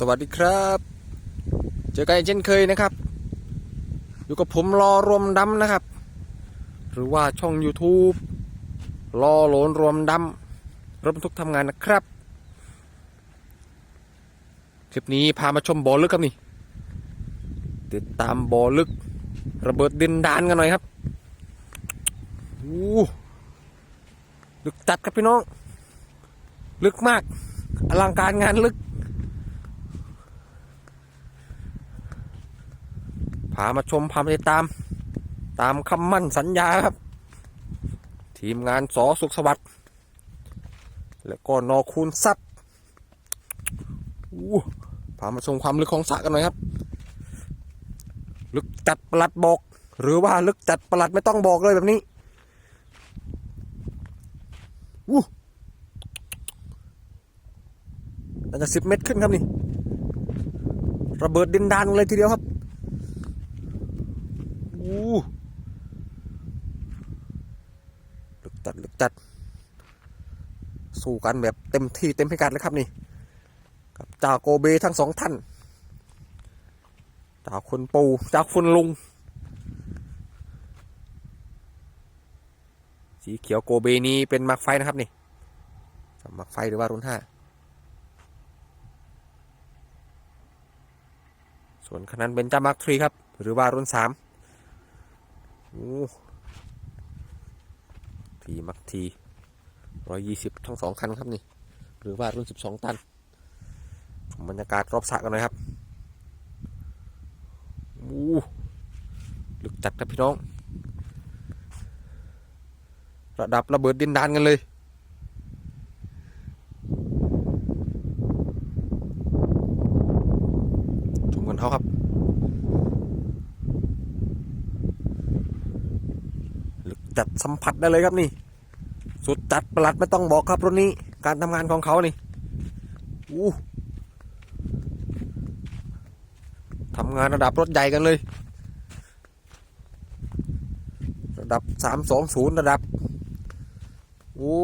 สวัสดีครับ เจอกันเช่นเคยนะครับ อยู่กับผมรอรวมดำนะครับ หรือว่าช่อง YouTube รอโหลนรวมดำรถบรรทุกทำงานนะครับ คลิปนี้พามาชมบ่อลึกครับนี่ ติดตามบ่อลึก ระเบิดดินดานกันหน่อยครับอู้ลึกจัดครับพี่น้อง ลึกมาก อลังการงานลึก พามาชมพามาติดตาม ตามคำมั่นสัญญาครับ ทีมงานสอสุขสวัสดิ์และก็นอคูณทรัพย์อู้พามาชมความลึกของสระกันหน่อยครับ ลึกจัดประหลัดบอก หรือว่าลึกจัดประหลัดไม่ต้องบอกเลยแบบนี้อู้น่าจะสิบเมตรขึ้นครับนี่ ระเบิดดินดานเลยทีเดียวครับ ลึกจัดลึกจัด สู้กันแบบเต็มที่เต็มพิกัดเลยครับนี่กับจ่าโกเบทั้งสองท่านจ่าคนปูจ่าคนลุง สีเขียวโกเบนี้เป็นมาร์กไฟนะครับนี่มาร์กไฟหรือว่ารุ่นห้าส่วนคันนั้นเป็นจ้ามาร์กทรีครับ หรือว่ารุ่นสาม ทีมักทีร้อยยี่สิบทั้งสองคันครับนี่ หรือว่ารุ่นสิบสองตันบรรยากาศรอบสระกันหน่อยครับโอ้ลึกจัดครับพี่น้อง ระดับระเบิดดินดานกันเลยชมกันเขาครับ จัดสัมผัสได้เลยครับนี่ สุดจัดประหลัดไม่ต้องบอกครับรถนี้การทำงานของเขานี่อู้ทำงานระดับรถใหญ่กันเลย ระดับสามสองศูนย์ระดับโอ้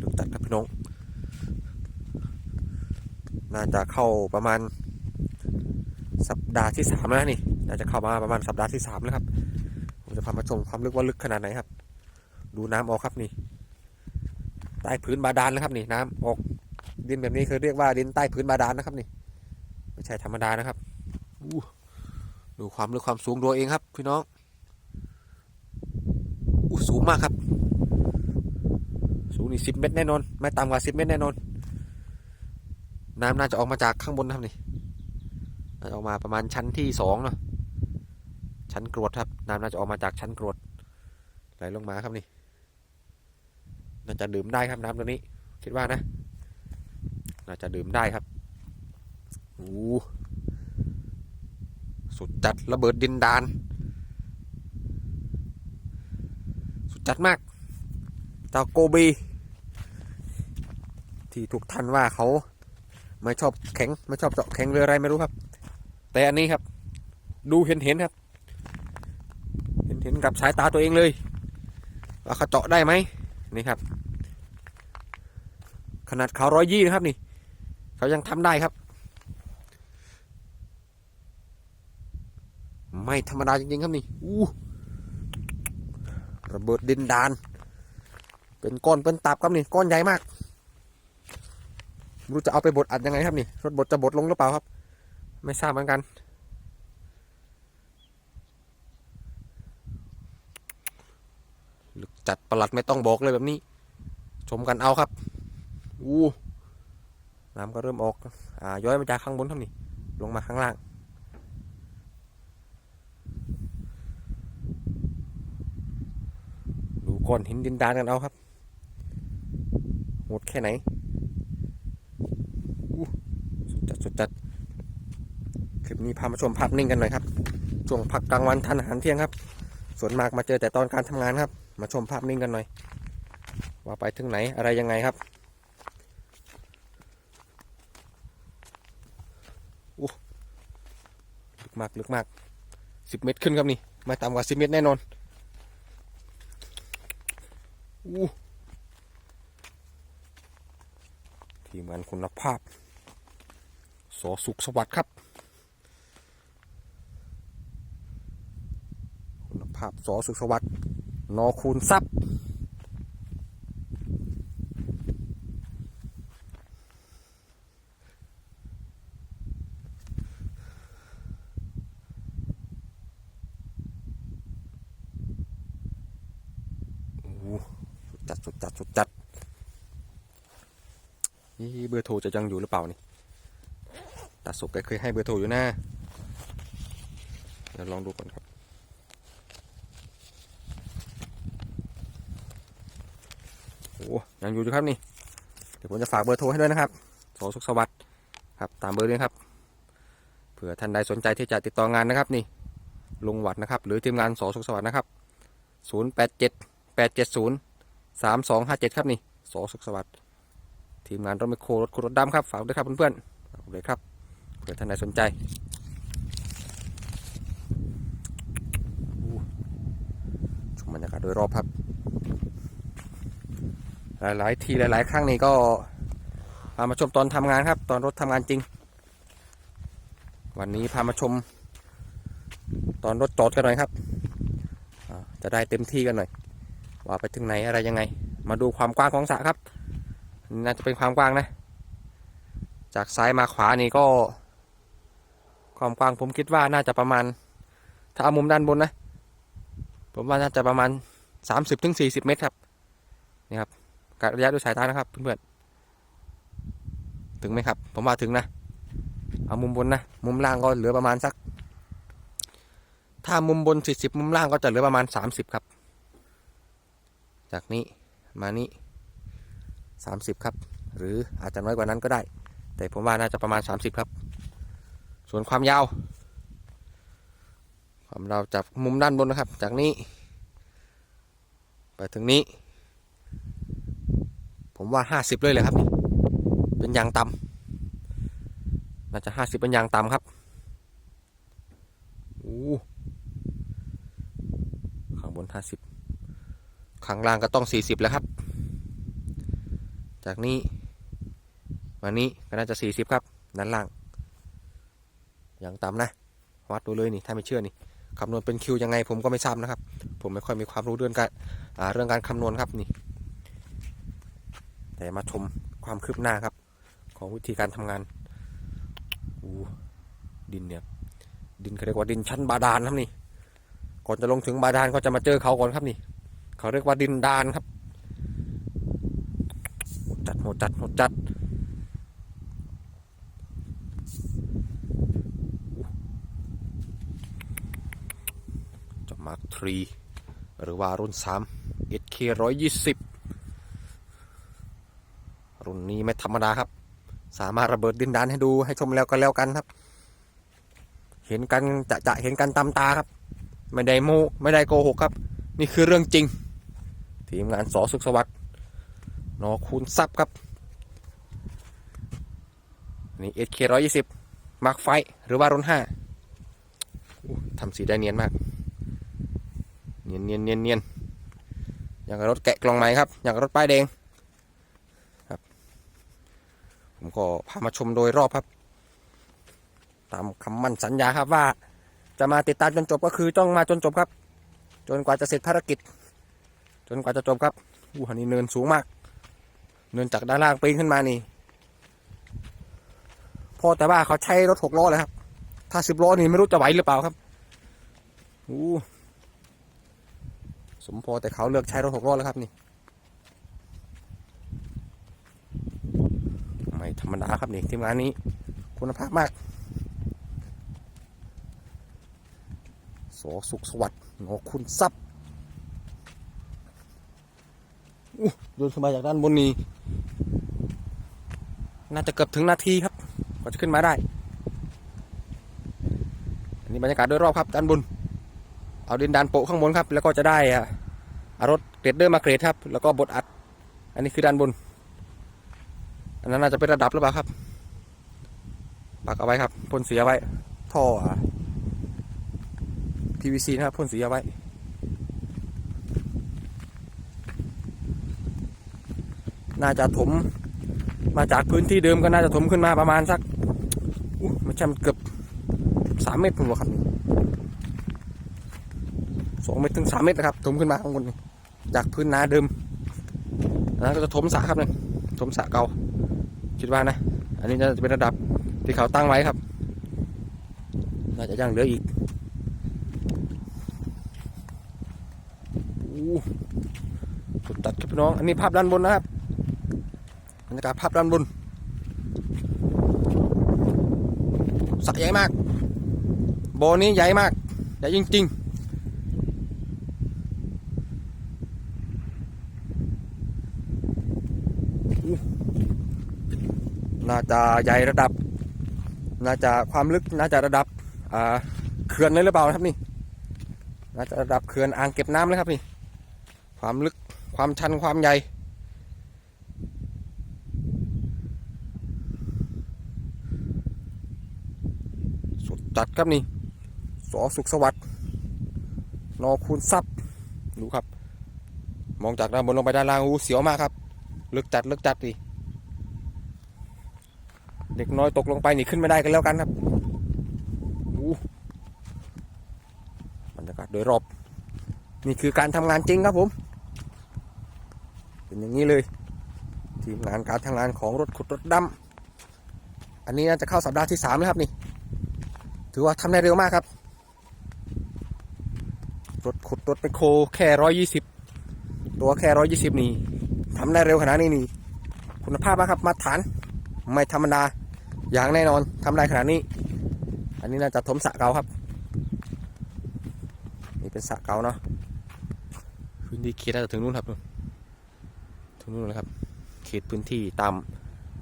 ดูจัดครับพี่น้อง น่าจะเข้าประมาณ สัปดาห์ที่สามแล้วนี่น่าจะเข้ามาประมาณสัปดาห์ที่สามแล้วครับ ผมจะพามาชมความลึกว่าลึกขนาดไหนครับ ดูน้ำออกครับนี่ ใต้พื้นบาดาลนะครับนี่น้ำออก ดินแบบนี้คือเรียกว่าดินใต้พื้นบาดาลนะครับนี่ ไม่ใช่ธรรมดานะครับดูความลึกความสูงดูเองครับ พี่น้องอู้สูงมากครับ สูงนี่สิบเมตรแน่นอน ไม่ต่ำกว่าสิบเมตรแน่นอน น้ำน่าจะออกมาจากข้างบนนะครับนี่ ออกมาประมาณชั้นที่สองเนาะชั้นกรวดครับน้ำน่าจะออกมาจากชั้นกรวดไหลลงมาครับนี่น่าจะดื่มได้ครับน้ำตัวนี้ คิดว่านะ น่าจะดื่มได้ครับโอ้สุดจัดระเบิดดินดาน สุดจัดมากเตาโกบี ที่ถูกท่านว่าเขาไม่ชอบแข็ง ไม่ชอบเจาะแข็งหรืออะไรไม่รู้ครับ แต่อันนี้ครับ ดูเห็นเห็นครับ เห็นเห็นกับสายตาตัวเองเลยว่าเขาเจาะได้ไหมนี่ครับ ขนาดเขาร้อยยี่นะครับนี่ เขายังทำได้ครับ ไม่ธรรมดาจริงๆครับนี่อู้ระเบิดดินดาน เป็นก้อนเป็นตับครับนี่ก้อนใหญ่มากรู้จะเอาไปบดอัดยังไงครับนี่รถบดจะบดลงหรือเปล่าครับ ไม่ทราบเหมือนกัน ลึกจัดประหลัดไม่ต้องบอกเลยแบบนี้ ชมกันเอาครับ อู้น้ำก็เริ่มออก อ่า ย้อยมาจากข้างบนครับนี่ ลงมาข้างล่าง ดูก้อนหินดินดานกันเอาครับโหดแค่ไหนอู้สุดจัดสุดจัด ลิปนี้พามาชมภาพนิ่งกันหน่อยครับช่วงพักกลางวันทานอาหารเที่ยงครับ ส่วนมากมาเจอแต่ตอนการทำงานครับ มาชมภาพนิ่งกันหน่อย ว่าไปถึงไหนอะไรยังไงครับอู้ลึกมากลึกมากสิบเมตรขึ้นครับนี่ไม่ต่ำกว่าสิบเมตรแน่นอนอู้ทีมงานคุณภาพสอสุขสวัสดิ์ครับ คุณภาพสอสุขสวัสดิ์นอคูณทรัพย์โอ้โหสุดจัดสุดจัดสุดจัดนี่เบอร์โทรจะยังอยู่หรือเปล่านี่ตาสุกแกเคยให้เบอร์โทรอยู่นะเดี๋ยวลองดูก่อนครับ อ้ยังอยู่อยู่ครับนี่ เดี๋ยวผมจะฝากเบอร์โทรให้ด้วยนะครับสสุขสวัสดิ์ครับ ตามเบอร์นี้ครับเผื่อท่านใดสนใจที่จะติดต่องานนะครับนี่ลุงวัดนะครับ หรือทีมงานสสุขสวัสดิ์นะครับ 0 8 7 8 7 0 3 2 5 7 ครับนี่สสุขสวัสดิ์ทีมงานรถไมโครรถขุดรถดำครับฝากด้วยครับเพื่อนๆฝากเลยครับเผื่อท่านใดสนใจชมบรรยากาศโดยรอบครับ หลายๆ ทีหลาย ๆ ครั้งนี่ก็พามาชมตอนทำงานครับ ตอนรถทำงานจริง วันนี้พามาชม ตอนรถจอดกันหน่อยครับจะได้เต็มที่กันหน่อย ว่าไปถึงไหนอะไรยังไง มาดูความกว้างของสระครับน่าจะเป็นความกว้างนะ จากซ้ายมาขวานี่ก็ ความกว้างผมคิดว่าน่าจะประมาณ ถ้าเอามุมด้านบนนะ ผมว่าน่าจะประมาณ 30-40 เมตรครับนี่ครับ กะระยะด้วยสายตานะครับเพื่อนๆถึงไหมครับ ผมว่าถึงนะ เอามุมบนนะ มุมล่างก็เหลือประมาณสัก ถ้ามุมบน40มุมล่างก็จะเหลือประมาณ30ครับ จากนี้มานี้30ครับ หรืออาจจะน้อยกว่านั้นก็ได้ แต่ผมว่าน่าจะประมาณ30ครับ ส่วนความยาวความยาวจากมุมด้านบนนะครับ จากนี้ ไปถึงนี้ ผมว่า50เลยเลยครับนี่เป็นยางต่ำน่าจะ50เป็นยางต่ำครับโอ้ข้างบน50ข้างล่างก็ต้อง40แล้วครับ จากนี้มานี้ก็น่าจะ40ครับด้านล่างอย่างต่ำนะวัดดูเลยนี่ถ้าไม่เชื่อนี่คำนวณเป็นคิวยังไงผมก็ไม่ทราบนะครับ ผมไม่ค่อยมีความรู้เรื่องการเรื่องการคำนวณครับนี่ แต่มาชมความคืบหน้าครับ ของวิธีการทำงานอู้ดินเนี่ยดินเขาเรียกว่าดินชั้นบาดาลครับนี่ ก่อนจะลงถึงบาดาลก็จะมาเจอเขาก่อนครับนี่ เขาเรียกว่าดินดานครับหดจัดโหดจัดโหดจัดจะมาร์คทรีหรือว่ารุ่น3 SK 120รุ่น นี้ไม่ธรรมดาครับ สามารถระเบิดดินดานให้ดูให้ชมแล้วกันแล้วกันครับ เห็นกันจะจะเห็นกันตามตาครับ ไม่ได้โมไม่ได้โกหกครับ นี่คือเรื่องจริง ทีมงานสอสุขสวัสดิ์นอคูณทรัพย์ครับนี่ SK ร้อยยี่สิบมาร์คไฟหรือว่ารุ่นห้าทำสีได้เนียนมาก เนียนเนียนเนียนเนียนอย่างรถแกะกล่องไม้ครับ อย่างรถป้ายแดง ผมก็พามาชมโดยรอบครับ ตามคำมั่นสัญญาครับว่า จะมาติดตามจนจบก็คือต้องมาจนจบครับ จนกว่าจะเสร็จภารกิจ จนกว่าจะจบครับอู้หันนี้เนินสูงมาก เนินจากด้านล่างปีนขึ้นมานี่พอแต่ว่าเขาใช้รถหกล้อเลยครับ ถ้าสิบล้อนี่ไม่รู้จะไหวหรือเปล่าครับอู้สมพอแต่เขาเลือกใช้รถหกล้อแล้วครับนี่ ไม่ธ รมดาครับนี่ทีมงานนี้ คุณภาพมาก โสสุขสวัสดิ์หนอคุณทรัพย์อู้โยนขึ้นมาจากด้านบนนี้ น่าจะเกือบถึงนาทีครับกว่าจะขึ้นมาได้ อันนี้บรรยากาศโดยรอบครับด้านบน เอาดินดานโปะข้างบนครับ แล้วก็จะได้อะเอารถเกรดเดอร์มาเกรดครับ แล้วก็บดอัด อันนี้คือด้านบน อันนั้นน่าจะเป็นระดับหรือเปล่าครับ ปักเอาไว้ครับพ่นสีเอาไว้ ท่อ PVC นะครับพ่นสีเอาไว้น่าจะถมมาจากพื้นที่เดิมก็น่าจะถมขึ้นมาประมาณสักไม่ใช่มันเกือบสามเมตรผมบอกครับสองเมตรถึงสามเมตรนะครับ ถมขึ้นมาข้างบนจากพื้นนาเดิมแล้วก็จะถมสระครับนี่ถมสระเก่า คิดว่านะ อันนี้น่าจะเป็นระดับที่เขาตั้งไว้ครับ น่าจะยังเหลืออีกอสุดตัดครับพี่น้อง อันนี้ภาพด้านบนนะครับบรรยากาศภาพด้านบนสระใหญ่มากบอนี้ใหญ่มาก ใหญ่จริงๆอ น่าจะใหญ่ระดับ น่าจะความลึกน่าจะระดับเขื่อนเลยหรือเปล่านะครับนี่ น่าจะระดับเขื่อนอ่างเก็บน้ำเลยครับนี่ ความลึกความชันความใหญ่สุดจัดครับนี่สอสุขสวัสดิ์นอคูณทรัพย์ดูครับ มองจากด้านบนลงไปด้านล่างอู้เสียวมากครับ ลึกจัด ลึกจัดดิ เด็กน้อยตกลงไปนี่ขึ้นไม่ได้กันแล้วกันครับอู้บรรยากาศโดยรอบ นี่คือการทำงานจริงครับผม เป็นอย่างนี้เลย ทีมงานการทำงานของรถขุดรถดำอันนี้น่าจะเข้าสัปดาห์ที่สามแล้วครับนี่ ถือว่าทำได้เร็วมากครับ รถขุดรถไปโคแค่ร้อยยี่สิบตัวแค่ร้อยยี่สิบนี่ทำได้เร็วขนาดนี้นี่ คุณภาพมากครับมาตรฐานไม่ธรรมดา อย่างแน่นอนทำได้ขนาดนี้ อันนี้น่าจะถมสะเกาครับ นี่เป็นสะเกาเนาะพื้นที่เขตน่าจะถึงนู่นครับถึงนู่นเลยครับ เขตพื้นที่ตาม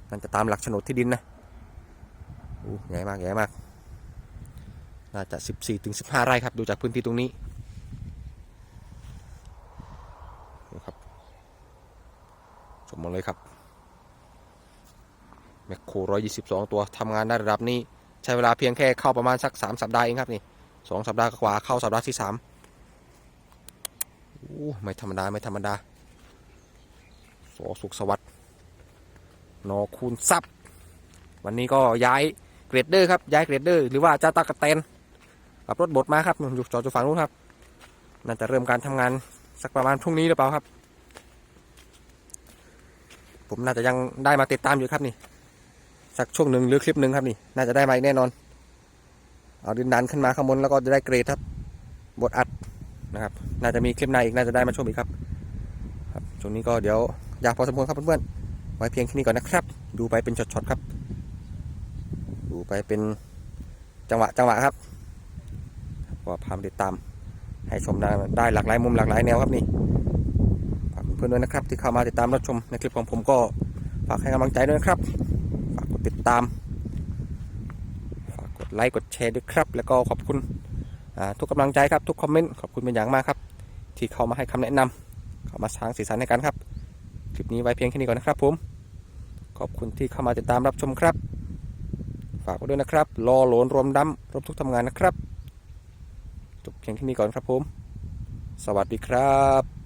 นั่นจะตามหลักโฉนดที่ดินนะโอ้ใหญ่มากใหญ่มาก น่าจะ 14ถึง15 ไร่ครับ ดูจากพื้นที่ตรงนี้ดูครับ ชมมาเลยครับ แมคโคร122ตัวทำงานได้ระดับนี้ ใช้เวลาเพียงแค่เข้าประมาณสัก3สัปดาห์เองครับนี่สองสัปดาห์กว่าเข้าสัปดาห์ที่3โอ้ไม่ธรรมดา ไม่ธรรมดาสอสุขสวัสดิ์นอคูณทรัพย์วันนี้ก็ย้ายเกรดเดอร์ครับย้ายเกรดเดอร์หรือว่าจ้าตากระเตนขับรถบดมาครับอยู่จอดอยู่ฝั่งนู้นครับน่าจะเริ่มการทำงานสักประมาณพรุ่งนี้หรือเปล่าครับ ผมน่าจะยังได้มาติดตามอยู่ครับนี่ สักช่วงหนึ่งหรือคลิปหนึ่งครับนี่ น่าจะได้มาอีกแน่นอน เอาดินดันขึ้นมาข้างบนแล้วก็จะได้เกรดครับ บทอัดนะครับ น่าจะมีคลิปหน้าอีกน่าจะได้มาชมอีกครับ ครับช่วงนี้ก็เดี๋ยวยากพอสมควรครับเพื่อนๆ ไว้เพียงแค่นี้ก่อนนะครับ ดูไปเป็นช็อตๆครับ ดูไปเป็นจังหวะจังหวะครับ ก็พามติดตาม ให้ชมได้หลากหลายมุมหลากหลายแนวครับนี่ฝากเพื่อนๆด้วยนะครับ ที่เข้ามาติดตามรับชมในคลิปของผมก็ฝากให้กำลังใจด้วยนะครับ ติดตาม ฝากกดไลค์กดแชร์ด้วยครับ แล้วก็ขอบคุณทุกกำลังใจครับ ทุกคอมเมนต์ขอบคุณเป็นอย่างมากครับ ที่เข้ามาให้คำแนะนำเข้ามาสร้างสีสันให้กันครับ คลิปนี้ไว้เพียงแค่นี้ก่อนนะครับผม ขอบคุณที่เข้ามาติดตามรับชมครับ ฝากไว้ด้วยนะครับรอโหลนรวมดำรบทุกทำงานนะครับจบเพียงแค่นี้ก่อนครับผม สวัสดีครับ